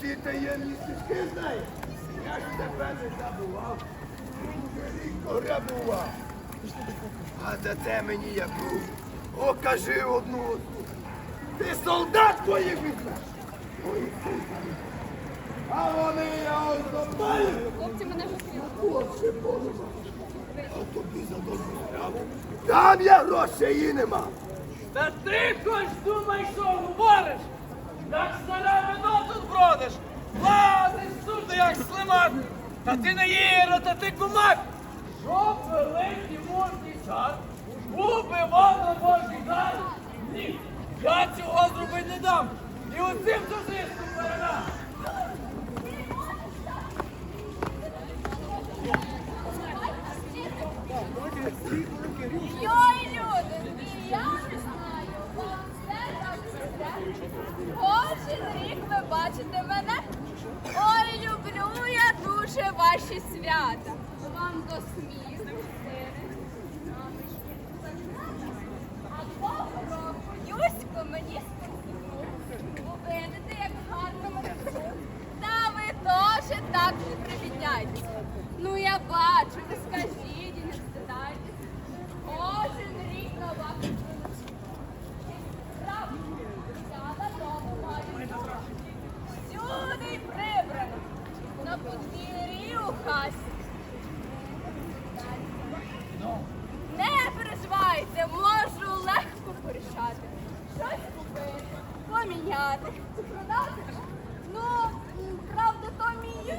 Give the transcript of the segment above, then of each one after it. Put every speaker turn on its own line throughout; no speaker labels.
Ці таємні стежки знаєш? Я ж тебе не забував. Ріко грабував. А за це мені я був. О, кажи одну одну. Ти солдат твоїх ти. А вони я оздобаю.
Хлопці мене зустріли.
Хлопці, полюба. А тобі за добру справу. Там я грошей і нема.
Та ти хоч думай, що говориш? Як старе вино тут бродиш, лазиш тут, як слимак. Та ти не єро, та ти кумак. Щоб великий мужній цар убивав на Божий дар? Ні, я цього зробити не дам. І оцим сосиском передам.
Йой, люди, і я не знаю, вам все так все. Кожен рік ви бачите мене. Ой, люблю я ваші свята. Вам до сміху, сири. А того року Юсько мені спортивну. Ви видите, як гарно мене тут. Та ви теж так не привітняйтеся. Ну я бачу, ви скажіть і не встидайтеся. Кожен рік на вас. Правда, я на тому маю. Всюди й прибрано. На подвір'ї у хасі. Не переживайте, можу легко порішати. Щось купити, поміняти, продати. Ну, м, правда, то мій є.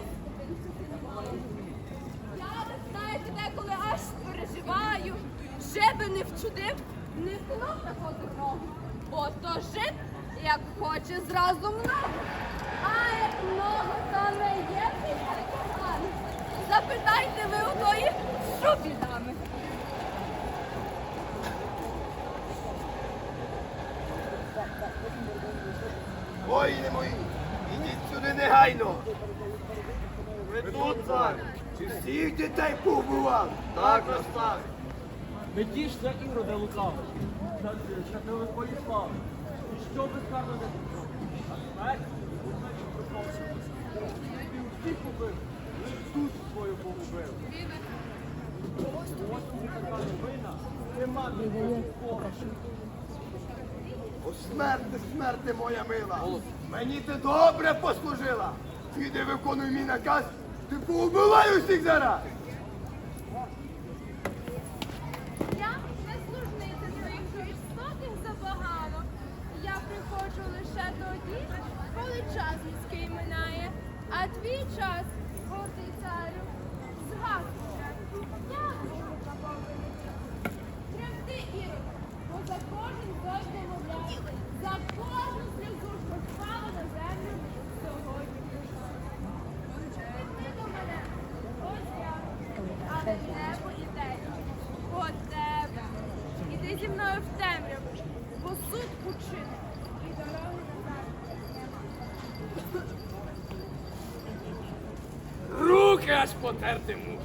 Я ви знаєте, деколи аж переживаю. Би не не знов такого дурного. Бо то жит, як хоче зразу много. А як то не є погано. Запитайте ви у тої, що бідами.
Воїни мої, ідіть сюди негайно.
Ви тут, цар.
Чи всіх дітей повбивали?
Так, розстави. Не тішся, Іроде лукавий. Що ти лихої слави. Що безкарно не? А смерть. Ти всіх убив, лиш така новина, нема ніякого Бога.
О, смерти, смерти, моя мила. Мені ти добре послужила. Піди виконуй мій наказ, ти поубивай усіх зараз.
Я не служниця твоїх жорстоких забагано. Я приходжу лише тоді, коли час міський минає, а твій час, гордий царю, згадує. Я. Тремти, Ірод, бо за кожен дощ домовляє, за кожну сльозу, що впала на землю сьогодні. Піди до мене, ось я, але небо іде по тебе. Іди зі мною в темряву, бо суд учинить і дороги назад.
Потерти муш.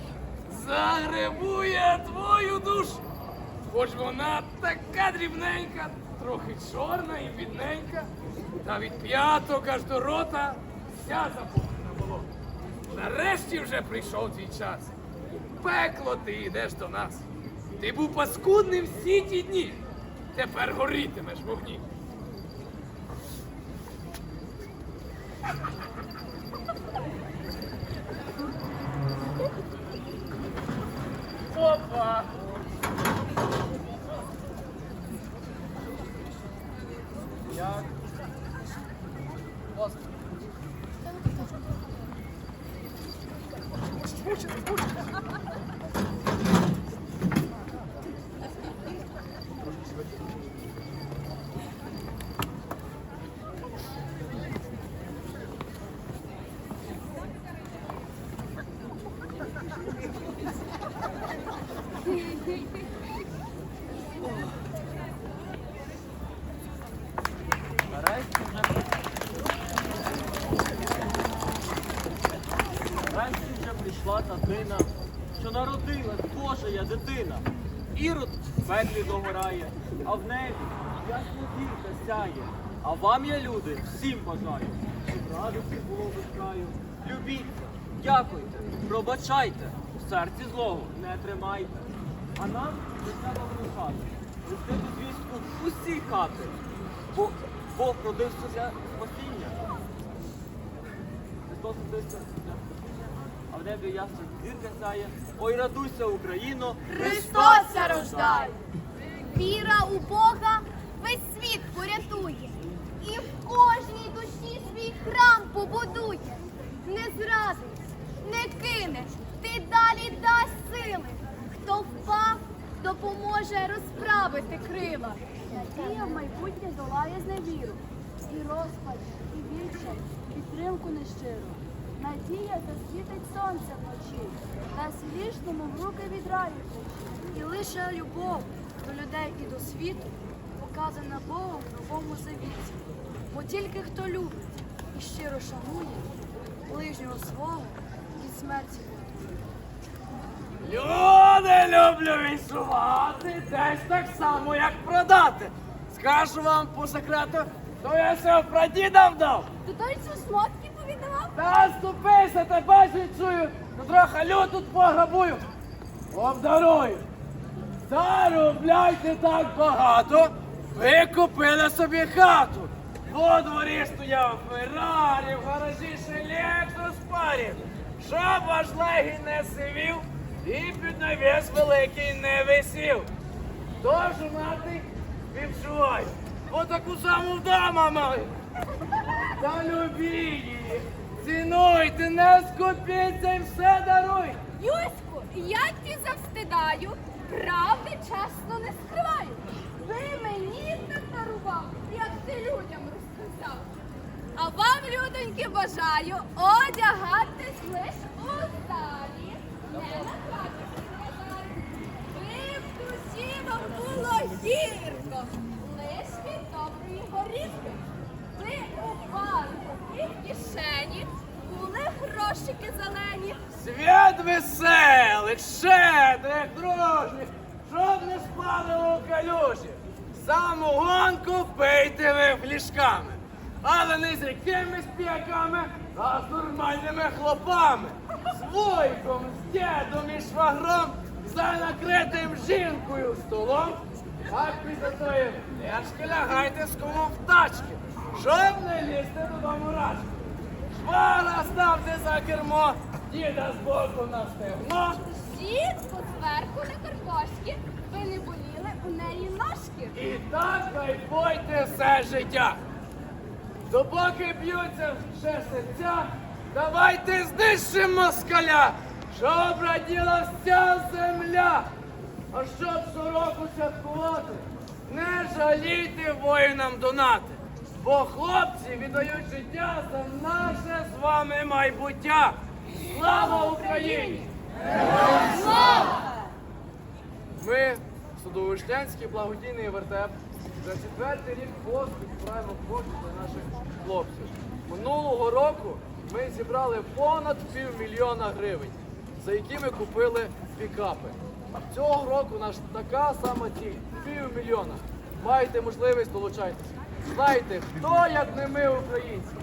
Загребує твою душу. Хоч вона така дрібненька, трохи чорна і бідненька, та від п'яток аж до рота вся заповнена було. Нарешті вже прийшов твій час. Пекло ти йдеш до нас. Ти був паскудним всі ті дні. Тепер горітимеш в огні. Опа! Як? Господи. Нарешті вже Нарешті вже прийшла та дина, що народилась Божая дитина. Ірод в пеклі догорає, а в небі ясна зірка сяє. А вам я, люди, всім бажаю
щоб радості було без краю. Любіться, дякуйте, пробачайте, у серці злого не тримайте. А нам не треба вирушати. Нести ту звістку в усі хати. Бо Бог родився для спасіння. Христос родився в небі ясна зірка сяє. Ой, радуйся, Україно!
Христос рождає!
Віра у Бога весь світ порятує, і в кожній душі свій храм побудує. Не зрадить, не кине, ти далі дасть сили. Хто впав, допоможе розправити крила.
Надія в майбутнє долає зневіру, і розпач, і відчай, підтримку нещиру. Надія засвітить сонце вночі, дасть грішному в руки від раю. І лише любов до людей і до світу показана Богом в новому завіті. Бо тільки хто любить і щиро шанує ближнього свого від смерті.
Люди люблю віншувати, десь так само, як продати. Скажу вам по секрету, то я все в прадіда вдав.
Ти той що
Та ступися, тебе ж чую, ну трохи люд тут пограбую. Обдарую. Заробляйте так багато, ви купили собі хату. Во дворі стояв Феррарі, в гаражі ще Лексус парів. Щоб ваш легій не сивів і під навіс великий не висів. Тож женатий відчувай, бо таку саму вдома маю. Та любіть її, цінуйте, не скупіться і все даруй.
Юську, я ті завстидаю, правди чесно не скриваю. Ви мені так дарував, як ти людям розказав. А вам, людоньки, бажаю одягатись лиш у залі, не на сказати. Ви в вам було гірко, лиш від доброї горівки. Ви у банку і в кишені були грошики зелені.
Свят веселих, щедрих, дружніх, щоб не спали у калюжі. Саму гонку пийте ви флішками, але не з якимись п'яками, а з нормальними хлопами. З войком, з дідом і швагром, за накритим жінкою столом. А після тої ляшки лягайте з кому в тачки, щоб не лізти додому рачки. Швара ставте за кермо, діда збоку на стегно.
Жінку зверху на картошки, ви не боліли у неї ножки.
І так кайфуйте все життя. Допоки б'ються ще серця, давайте знищимо москаля, щоб раділа вся земля. А щоб щороку святкувати, не жалійте воїнам донати. Бо хлопці віддають життя за наше з вами майбуття. Слава Україні! Ми, Судовишлянський благодійний вертеп, за четвертий рік поспіль збираємо кошти для наших хлопців. Минулого року ми зібрали понад півмільйона гривень, за які ми купили пікапи. Цього року наш така сама ціль півмільйона. Маєте можливість долучайтеся. Знаєте, хто як не ми, українці.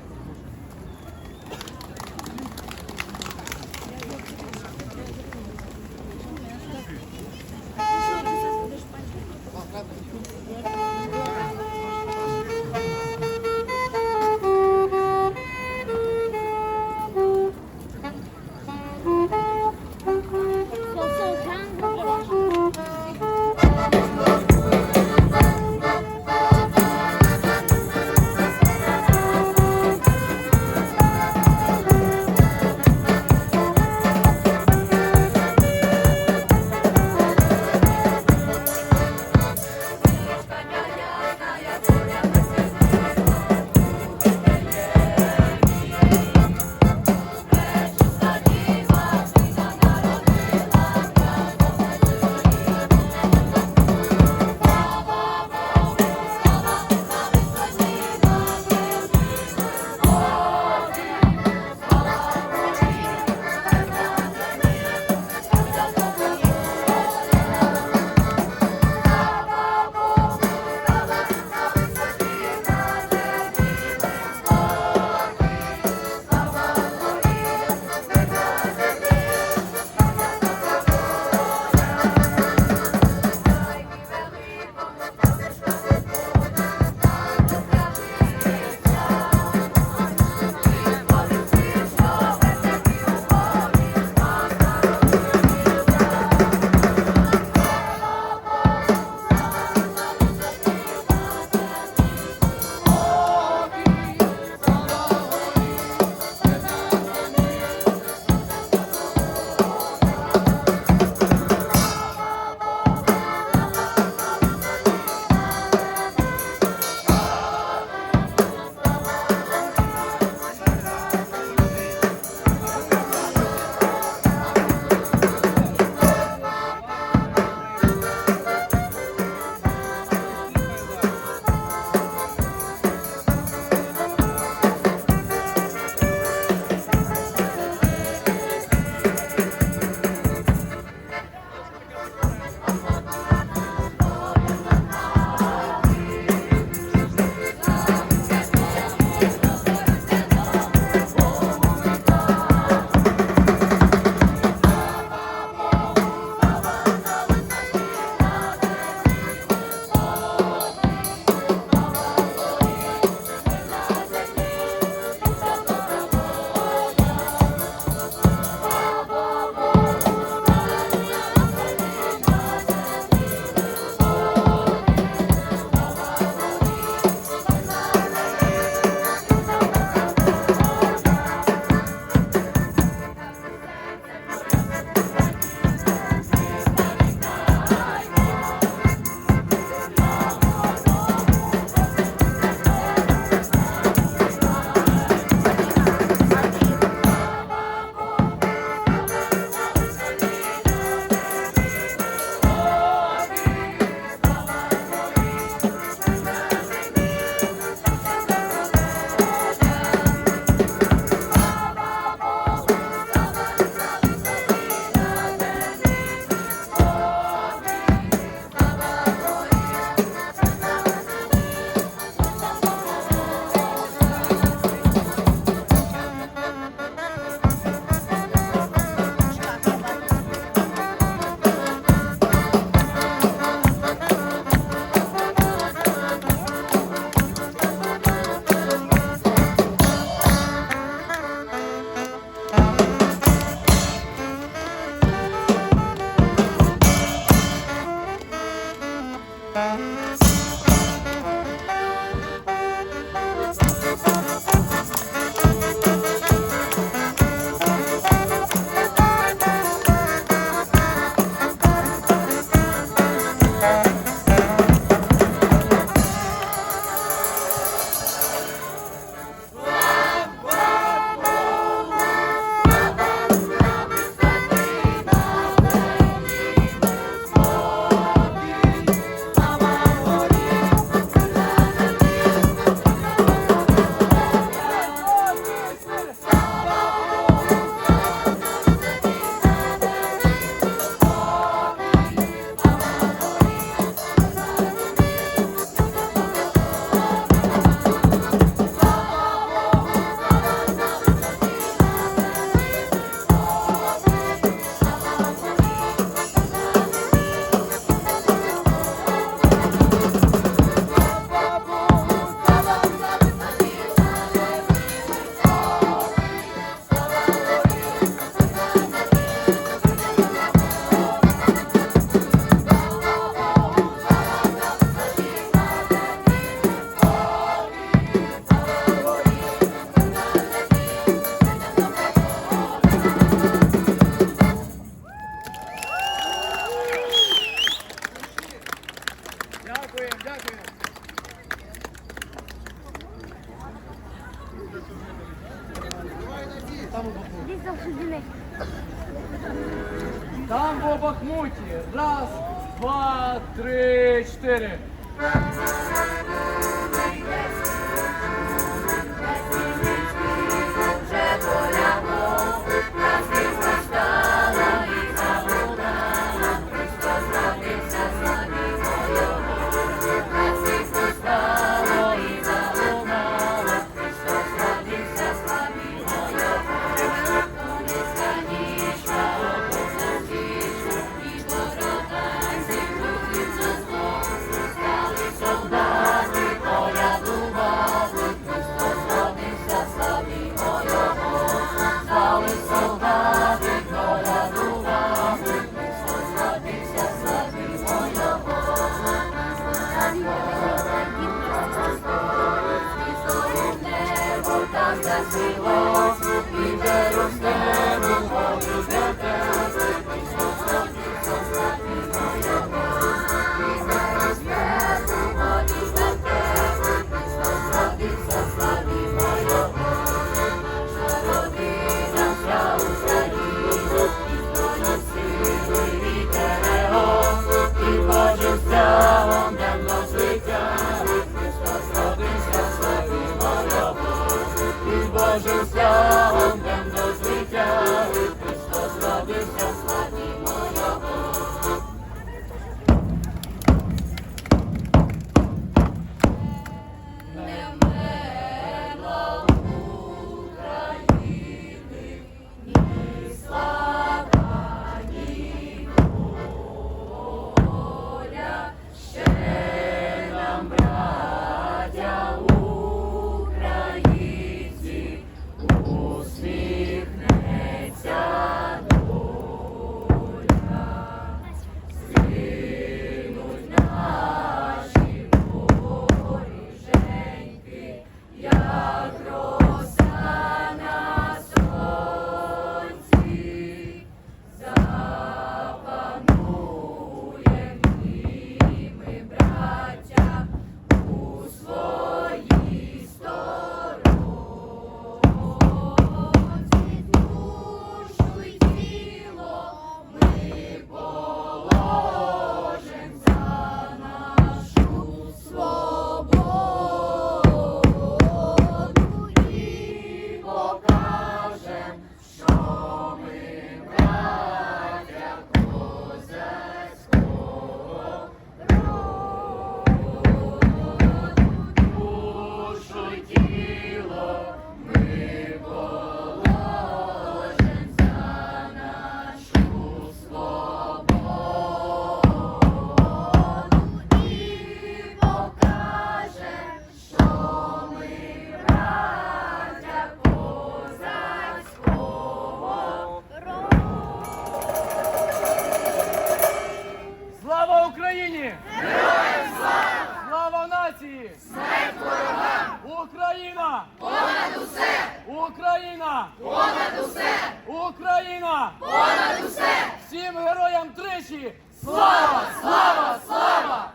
Україні! Героям слава! Слава нації! Смерть ворогам! Україна! Понад усе! Україна! Понад усе! Україна! Понад усе! Всім героям тричі! Слава! Слава! Слава!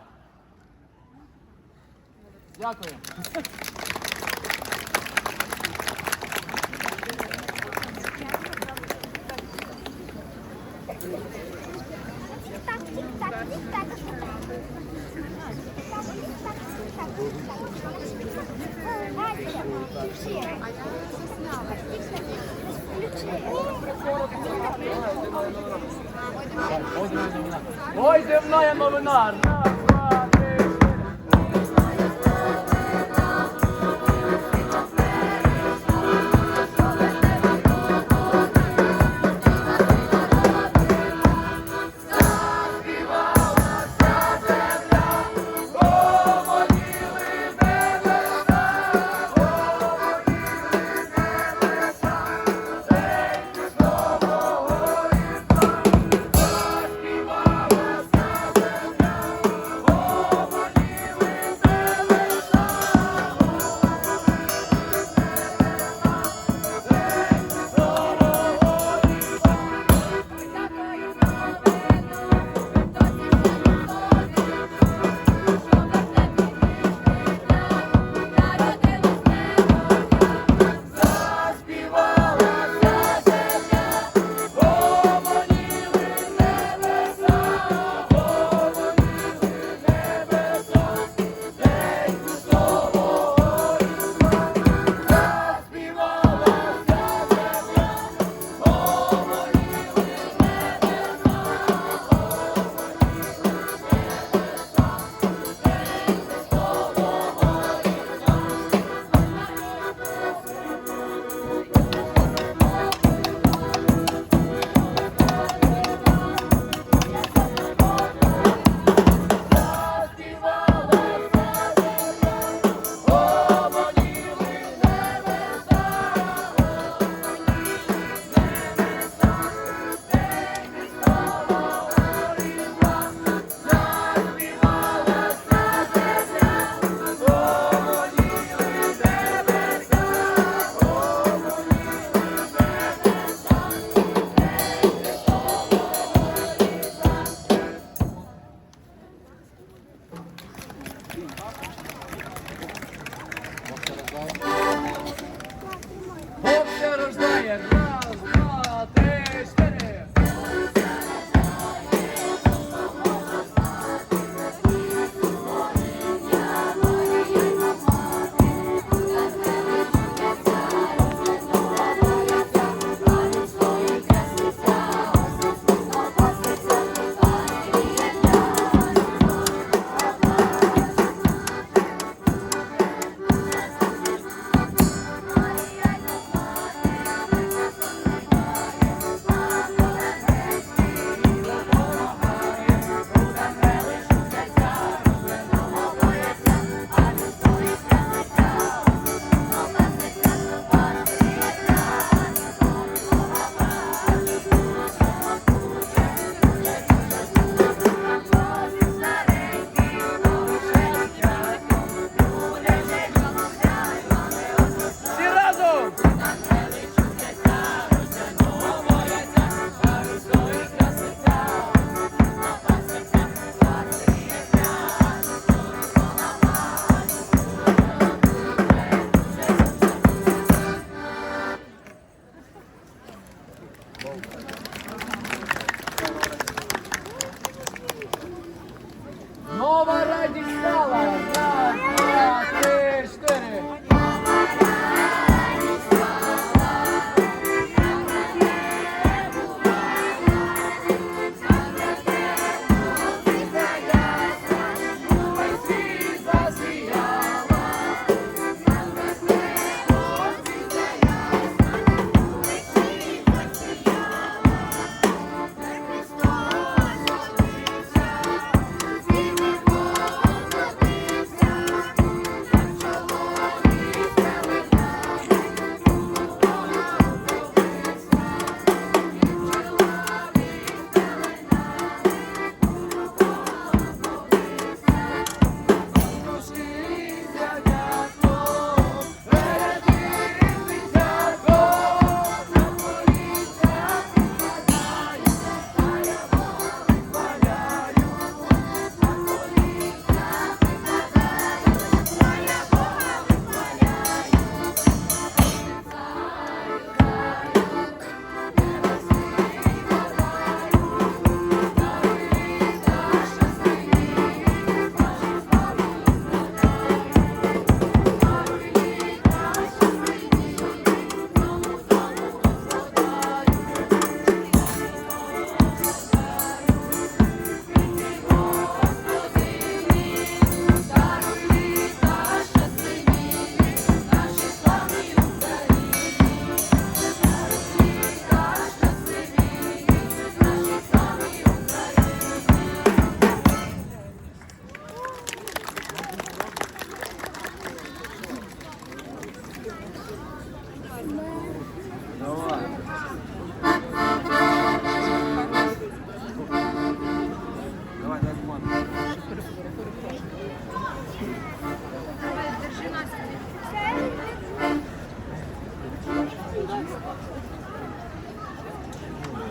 Дякую. coluna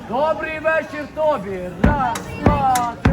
Добрий вечір тобі! Раз, два, три,